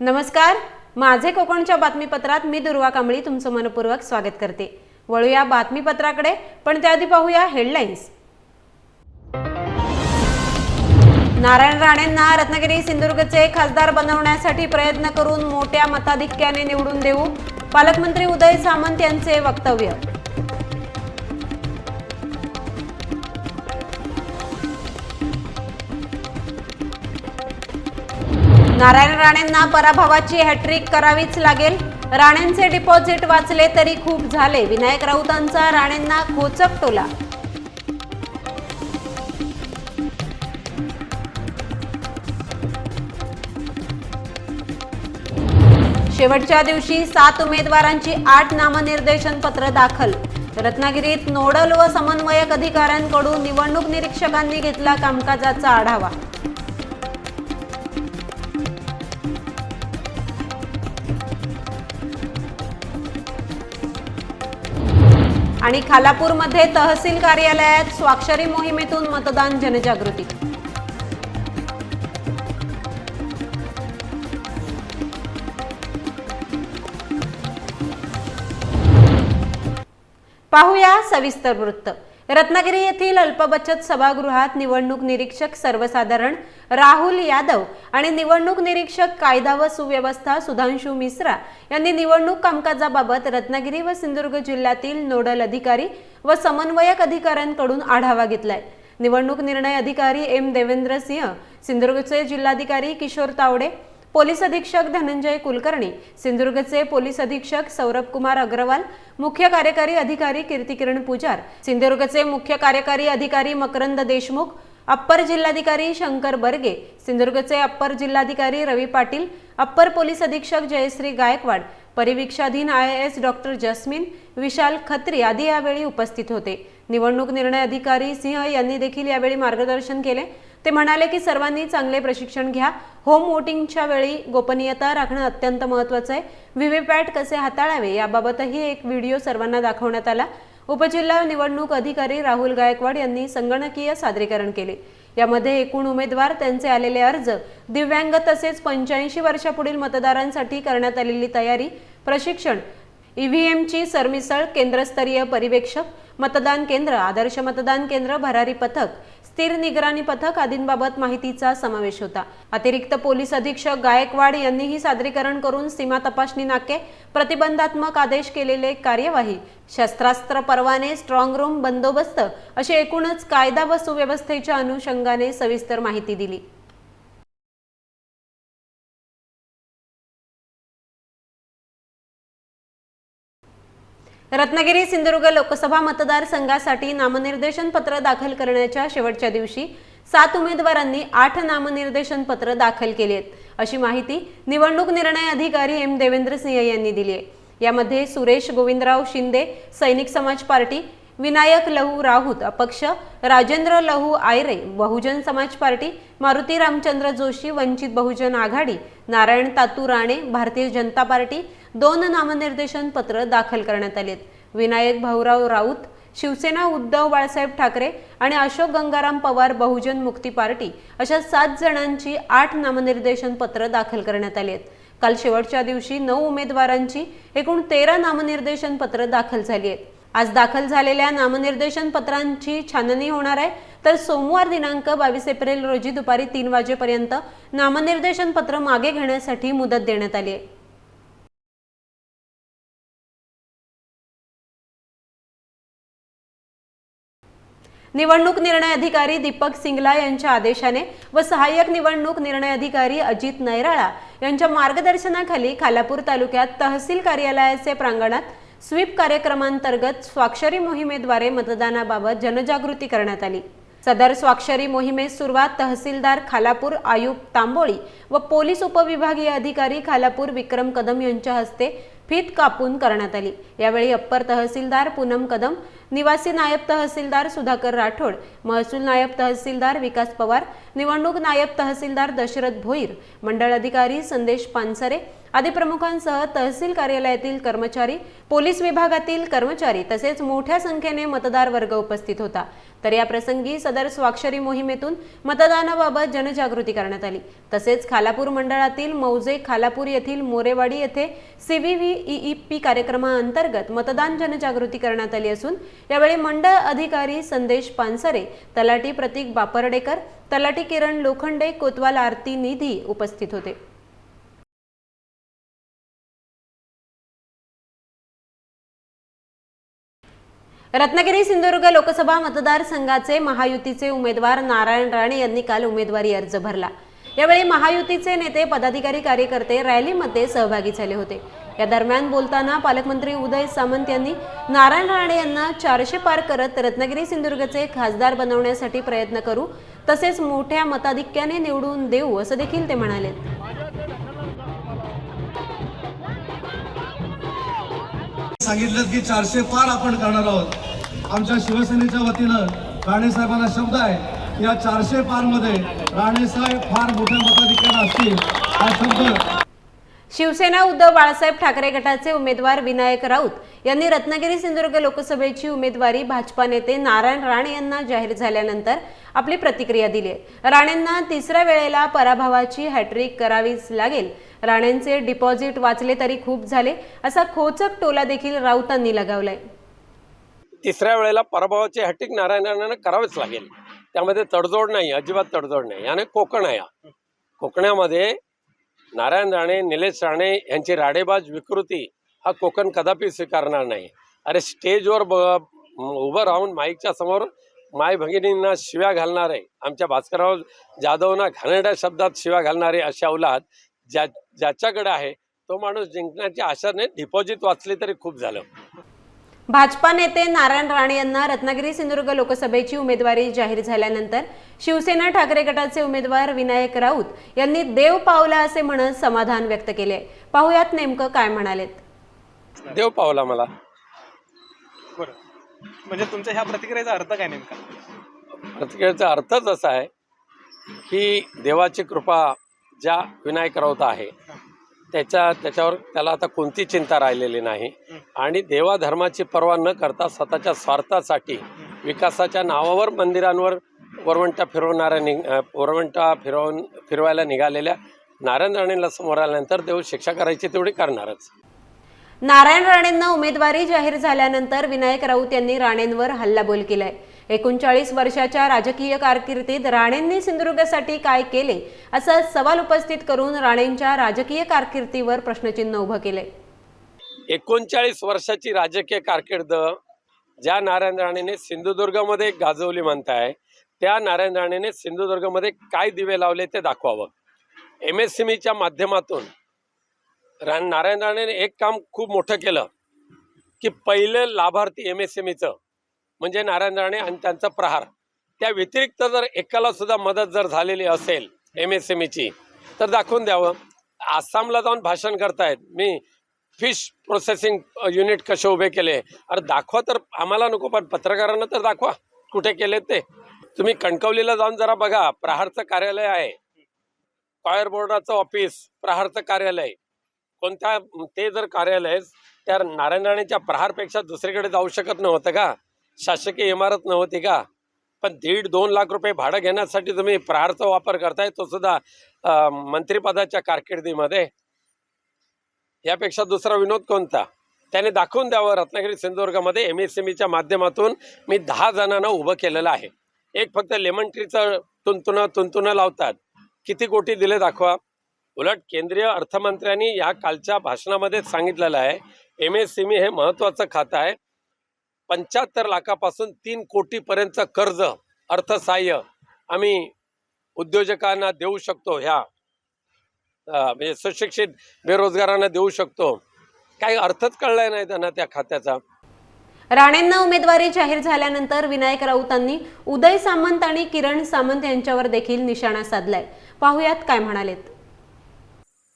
नमस्कार. माझे कोकणच्या बातमीपत्रात मी दुर्वा कांबळी तुमचं मनपूर्वक स्वागत करते. वळूया बातमीपत्राकडे पण त्याआधी पाहूया हेडलाईन्स. नारायण राणेंना रत्नागिरी सिंधुदुर्गचे खासदार बनवण्यासाठी प्रयत्न करून मोठ्या मताधिक्याने निवडून देऊ पालकमंत्री उदय सामंत यांचे वक्तव्य. नारायण राणेंना पराभवाची हॅट्रिक करावीच लागेल. राणेंचे डिपॉझिट वाचले तरी खूप झाले. विनायक राऊतांचा राणेंना खोचक टोला. शेवटच्या दिवशी सात उमेदवारांची आठ नामनिर्देशन पत्र दाखल. रत्नागिरीत नोडल व समन्वयक अधिकाऱ्यांकडून निवडणूक निरीक्षकांनी घेतला कामकाजाचा आढावा. आणि खालापूरमध्ये तहसील कार्यालयात स्वाक्षरी मोहिमेतून मतदान जनजागृती. पाहूया सविस्तर वृत्त. रत्नागिरी येथील अल्पबचत सभागृहात निवडणूक निरीक्षक सर्वसाधारण राहुल यादव आणि निवडणूक निरीक्षक कायदा व सुव्यवस्था सुधांशु मिश्रा यांनी निवडणूक कामकाजाबाबत रत्नागिरी व सिंधुदुर्ग जिल्ह्यातील नोडल अधिकारी व समन्वयक अधिकाऱ्यांकडून आढावा घेतलाय. निवडणूक निर्णय अधिकारी एम देवेंद्र सिंह सिंधुदुर्गचे जिल्हाधिकारी किशोर तावडे पोलीस अधीक्षक धनंजय कुलकर्णी सिंधुदुर्गचे पोलीस अधीक्षक सौरभ कुमार अग्रवाल मुख्य कार्यकारी अधिकारी कीर्तिकिरण पुजार सिंधुदुर्गचे मुख्य कार्यकारी अधिकारी मकरंद देशमुख अप्पर जिल्हाधिकारी शंकर बर्गे सिंधुदुर्गचे अप्पर जिल्हाधिकारी रवी पाटील अप्पर पोलीस अधीक्षक Jayashree Gaikwad परिवीक्षाधीन I S doctor Jasmin Vishal Khatri आदी यावेळी उपस्थित होते. निवडणूक निर्णय अधिकारी सिंह यांनी देखील यावेळी मार्गदर्शन केले. ते म्हणाले की सर्वांनी चांगले प्रशिक्षण घ्या. होम वोटिंगच्या वेळी गोपनीयता राखणं अत्यंत महत्त्वाचं आहे. व्हीव्हीपॅट कसे हाताळावे याबाबतही एक व्हिडिओ सर्वांना दाखवण्यात आला. उपजिल्हा निवडणूक अधिकारी राहुल गायकवाड यांनी संगणकीय सादरीकरण केले. यामध्ये एकूण उमेदवार त्यांचे आलेले अर्ज दिव्यांग तसेच पंच्याऐंशी वर्षापुढील मतदारांसाठी करण्यात आलेली तयारी प्रशिक्षण ईव्हीएमची सरमिसळ केंद्रस्तरीय परिवेक्षक मतदान केंद्र आदर्श मतदान केंद्र भरारी पथक स्थिर निगराणी पथक आदींबाबत माहितीचा समावेश होता. अतिरिक्त पोलीस अधीक्षक गायकवाड यांनीही सादरीकरण करून सीमा तपासणी नाके प्रतिबंधात्मक आदेश केलेले कार्यवाही शस्त्रास्त्र परवाने स्ट्रॉंग रूम बंदोबस्त अशी एकूणच कायदा व सुव्यवस्थेच्या अनुषंगाने सविस्तर माहिती दिली. रत्नागिरी सिंधुदुर्ग लोकसभा मतदारसंघासाठी नामनिर्देशन पत्र दाखल करण्याच्या शेवटच्या दिवशी सात उमेदवारांनी आठ नामनिर्देशन पत्र दाखल केली आहेत. अशी माहिती निवडणूक निर्णय अधिकारी एम देवेंद्र सिंह यांनी दिली आहे. यामध्ये सुरेश गोविंदराव शिंदे सैनिक समाज पार्टी विनायक लहू राऊत अपक्ष राजेंद्र लहू आयरे बहुजन समाज पार्टी मारुती रामचंद्र जोशी वंचित बहुजन आघाडी नारायण तातू राणे भारतीय जनता पार्टी दोन नामनिर्देशन पत्र दाखल करण्यात आलेत विनायक भाऊराव राऊत शिवसेना उद्धव बाळासाहेब ठाकरे आणि अशोक गंगाराम पवार बहुजन मुक्ती पार्टी अशा सात जणांची आठ नामनिर्देशन पत्र दाखल करण्यात आली आहेत. काल शेवटच्या दिवशी नऊ उमेदवारांची एकूण तेरा नामनिर्देशन पत्र दाखल झाली आहेत. आज दाखल झालेल्या नामनिर्देशन पत्रांची छाननी होणार आहे. तर सोमवार दिनांक बावीस एप्रिल रोजी दुपारी तीन वाजेपर्यंत नामनिर्देशन पत्र मागे घेण्यासाठी मुदत देण्यात आली आहे. निवडणूक निर्णय अधिकारी दीपक सिंगला यांच्या आदेशाने व सहाय्यक निवडणूक निर्णय अधिकारी अजित नैराळा यांच्या मार्गदर्शनाखाली खालापूर तालुक्यात तहसील कार्यालयाचे प्रांगणात स्वीप कार्यक्रमांतर्गत स्वाक्षरी मोहिमेद्वारे मतदानाबाबत जनजागृती करण्यात आली. सदर स्वाक्षरी मोहिमेस सुरुवात तहसीलदार खालापूर आयुक्त तांबोळी व पोलीस उपविभागीय अधिकारी खालापूर विक्रम कदम यांच्या हस्ते फीत कापून करण्यात आली. यावेळी अप्पर तहसीलदार पूनम कदम निवासी नायब तहसीलदार सुधाकर राठोड महसूल नायब तहसीलदार विकास पवार निवडणूक नायब तहसीलदार दशरथ भोईर मंडळ अधिकारी संदेश पानसरे आदी प्रमुखांसह तहसील कार्यालयातील कर्मचारी पोलीस विभागातील कर्मचारी तसेच मोठ्या संख्येने मतदार वर्ग उपस्थित होता. तर या प्रसंगी सदर स्वाक्षरी मोहिमेतून मतदानाबाबत जनजागृती करण्यात आली. तसेच खालापूर मंडळातील मौजे खालापूर येथील मोरेवाडी येथे सीव्हीव्ही कार्यक्रमाअंतर्गत मतदान जनजागृती करण्यात आली असून यावेळी मंडळ अधिकारी संदेश पानसरे तलाटी प्रतीक बापर्डेकर तलाटी किरण लोखंडे कोतवाल आरती निधी उपस्थित होते. रत्नागिरी सिंधुदुर्ग लोकसभा मतदारसंघाचे महायुतीचे उमेदवार नारायण राणे यांनी काल उमेदवारी अर्ज भरला. यावेळी महायुतीचे नेते पदाधिकारी कार्यकर्ते रॅलीमध्ये सहभागी झाले होते. या दरम्यान बोलताना पालकमंत्री उदय सामंत यांनी नारायण राणे यांना चारशे पार करत रत्नागिरी सिंधुदुर्गचे खासदार बनवण्यासाठी प्रयत्न करू तसेच मोठ्या मताधिक्याने निवडून देऊ असं देखील ते म्हणाले. सांगितलं की चारशे पार आपण करणार आहोत. आमच्या शिवसेनेच्या वतीनं राणेसाहेबांना शब्द आहे या चारशे पारमध्ये राणेसाहेब फार मोठ्या मताधिकार असतील. हा शब्द शिवसेना उद्धव बाळासाहेब ठाकरे गटाचे उमेदवार विनायक राऊत यांनी रत्नागिरी सिंधुदुर्ग लोकसभेची उमेदवारी भाजपा नेते नारायण राणे यांना जाहीर झाल्यानंतर आपली प्रतिक्रिया दिली. आहे राणेंना तिसऱ्या वेळेला पराभवाची हॅट्रिक करावीच लागेल. राणेंचे डिपॉझिट वाचले तरी खूप झाले असा खोचक टोला देखील राऊतांनी लगावलाय. तिसऱ्या वेळेला पराभवाची नारायण नारायणांना करावीच लागेल. त्यामध्ये तडजोड नाही अजिबात तडजोड नाही. याने कोकण आहे. कोकणामध्ये नारायण राणे निलेश राणे यांची राडेबाज विकृती हा कोकण कदापि स्वीकारणार नाही. अरे स्टेजवर ब उभं राहून माईकच्या समोर माय भगिनींना शिव्या घालणारे आमच्या भास्करराव जाधवना घाणेरड्या शब्दात शिव्या घालणारे असे अवलाद ज्या ज्याच्याकडे आहे तो माणूस जिंकण्याच्या आशाने डिपॉझिट वाचली तरी खूप झालं. भाजपा नेते नारायण राणे यांना रत्नागिरी सिंधुदुर्ग लोकसभेची उमेदवारी जाहीर झाल्यानंतर शिवसेना ठाकरे गटाचे उमेदवार विनायक राऊत यांनी देव पावला असे म्हणत समाधान व्यक्त केले. पाहुयात नेमकं काय म्हणालेत. देव पावला मला. म्हणजे तुमच्या ह्या प्रतिक्रियेचा अर्थ काय नेमका? प्रतिक्रियेचा अर्थच असा आहे की देवाची कृपा ज्या विनायक राऊत आहे त्याच्या त्याच्यावर त्याला आता कोणती चिंता राहिलेली नाही. आणि देवाधर्माची पर्वा न करता स्वतःच्या स्वार्थासाठी विकासाच्या नावावर मंदिरांवर वरवंटा फिरवणाऱ्या नि वरवंटा फिरवून फिरवायला निघालेल्या नारायण राणेला समोर आल्यानंतर देव शिक्षा करायची तेवढी करणारच. नारायण राणेंना उमेदवारी जाहीर झाल्यानंतर विनायक राऊत यांनी राणेंवर हल्लाबोल केलाय. एकोणचाळीस वर्षाच्या राजकीय कारकिर्दीत राणेंनी सिंधुदुर्गासाठी काय केले असा सवाल उपस्थित करून राणेंच्या राजकीय कारकिर्दीवर प्रश्नचिन्ह उभं केले. एकोणचाळीस वर्षाची राजकीय कारकीर्द ज्या नारायण राणेने सिंधुदुर्गमध्ये गाजवली म्हणताय त्या नारायण राणेने सिंधुदुर्गमध्ये काय दिवे लावले ते दाखवावं. एम एस सी मीच्या माध्यमातून रा नारायण राणेने एक काम खूप मोठं केलं की पहिलं लाभार्थी एम एस एम म्हणजे नारायण राणे आणि त्यांचा प्रहार. त्या व्यतिरिक्त जर एकाला सुद्धा मदत जर झालेली असेल एम एस एम ची तर दाखवून द्यावं. आसामला जाऊन भाषण करतायत. मी फिश प्रोसेसिंग युनिट कसे उभे केले? अरे दाखवा तर आम्हाला नको पण पत्रकारांना तर दाखवा कुठे केले ते. तुम्ही कणकवलीला जाऊन जरा बघा प्रहारचं कार्यालय आहे. कॉयर बोर्डाचं ऑफिस प्रहारचं कार्यालय. कोणत्या ते जर कार्यालय त्या नारायण राणेच्या प्रहारपेक्षा दुसरीकडे जाऊ शकत नव्हतं का? शासकीय इमारत नव्हती का? पण दीड दोन लाख रुपये भाडं घेण्यासाठी तुम्ही प्रहारचा वापर करताय तो सुद्धा मंत्रीपदाच्या मंत्रिपदाच्या कारकिर्दीमध्ये. यापेक्षा दुसरा विनोद कोणता? त्याने दाखवून द्यावं रत्नागिरी सिंधुदुर्गामध्ये एम एस च्या माध्यमातून मी दहा जणांना उभं केलेलं आहे. एक फक्त लेमन ट्रीचं तुंतुणं तुंतुणं लावतात. किती कोटी दिले दाखवा. उलट केंद्रीय अर्थमंत्र्यांनी या कालच्या भाषणामध्ये सांगितलेलं आहे एम एस हे महत्त्वाचं खातं आहे. पंच्याहत्तर लाखापासून तीन कोटीपर्यंतचं कर्ज अर्थसहाय्य आम्ही उद्योजकांना देऊ शकतो ह्या म्हणजे सुशिक्षित बेरोजगारांना देऊ शकतो. काही अर्थच कळलाय नाही त्यांना त्या खात्याचा. राणेंना उमेदवारी जाहीर झाल्यानंतर विनायक राऊतांनी उदय सामंत आणि किरण सामंत यांच्यावर देखील निशाणा साधलाय. पाहुयात काय म्हणालेत.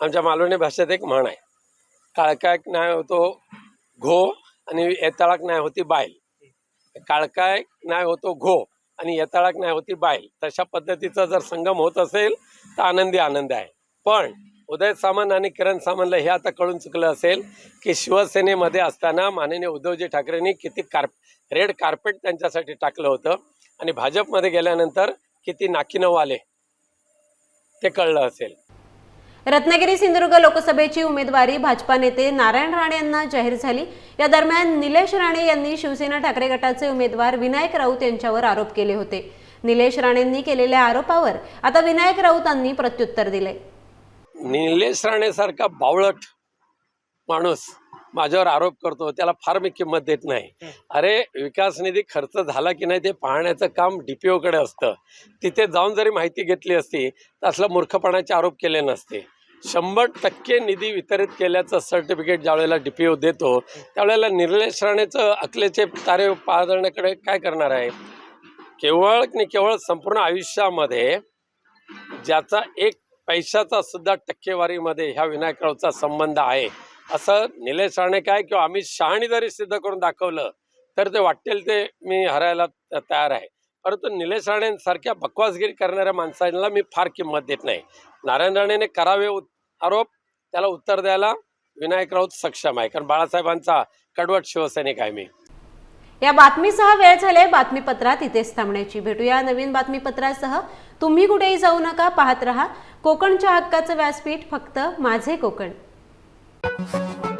आमच्या मालवणी भाषेत एक म्हण आहे काळकाय नाही होतो घो आणि येताळाक नाही होती बायल. काळकाय नाही होतो घो आणि येताळाक नाही होती बायल. तशा पद्धतीचा जर संगम होत असेल तर आनंदी आनंद आहे. पण उदय सामंत आणि किरण सामंतला हे आता कळून चुकलं असेल की शिवसेनेमध्ये असताना माननीय उद्धवजी ठाकरेंनी किती कार्प रेड कार्पेट त्यांच्यासाठी टाकलं होतं आणि भाजपमध्ये गेल्यानंतर किती नाकीनऊ आले ते कळलं असेल. रत्नागिरी सिंधुदुर्ग लोकसभेची उमेदवारी भाजपा नेते नारायण राणे यांना जाहीर झाली. या दरम्यान निलेश राणे यांनी शिवसेना ठाकरे गटाचे उमेदवार विनायक राऊत यांच्यावर आरोप केले होते. निलेश राणेंनी केलेल्या आरोपावर आता विनायक राऊतांनी प्रत्युत्तर दिले. निलेश राणेसारखा बावळट माणूस माझ्यावर आरोप करतो त्याला फार मी किंमत देत नाही. अरे विकास निधी खर्च झाला की नाही ते पाहण्याचं काम DPO कडे असतं. तिथे जाऊन जरी माहिती घेतली असती तर असलं मूर्खपणाचे आरोप केले नसते. शंभर टक्के निधी वितरित केल्याचं सर्टिफिकेट ज्यावेळेला डी पी ओ देतो त्यावेळेला निलेश राणेचं अकलेचे तारे पाळण्याकडे काय करणार आहे? केवळ आणि केवळ संपूर्ण आयुष्यामध्ये ज्याचा एक पैशाचा सुद्धा टक्केवारीमध्ये ह्या विनायक राऊचा संबंध आहे असं निलेश राणे काय किंवा अमित शहाणी जरी सिद्ध करून दाखवलं तर ते वाटेल ते मी हरायला तयार आहे. परंतु निलेश राणेंसारख्या बकवासगिरी करणाऱ्या माणसांना मी फार किंमत देत नाही. नारायण राणेने करावे आरोप त्याला उत्तर द्यायला विनायक राऊत सक्षम आहे. कारण बाळासाहेबांचा कडवट शिवसैनिक आहे मी. या बातमीसह वेळ झाले बातमीपत्रात इथेच थांबण्याची भेटूया. नवीन बातमीपत्रासह तुम्ही कुठेही जाऊ नका पाहत रहा. कोकणच्या हक्काचं व्यासपीठ फक्त माझे कोकण. Thank you.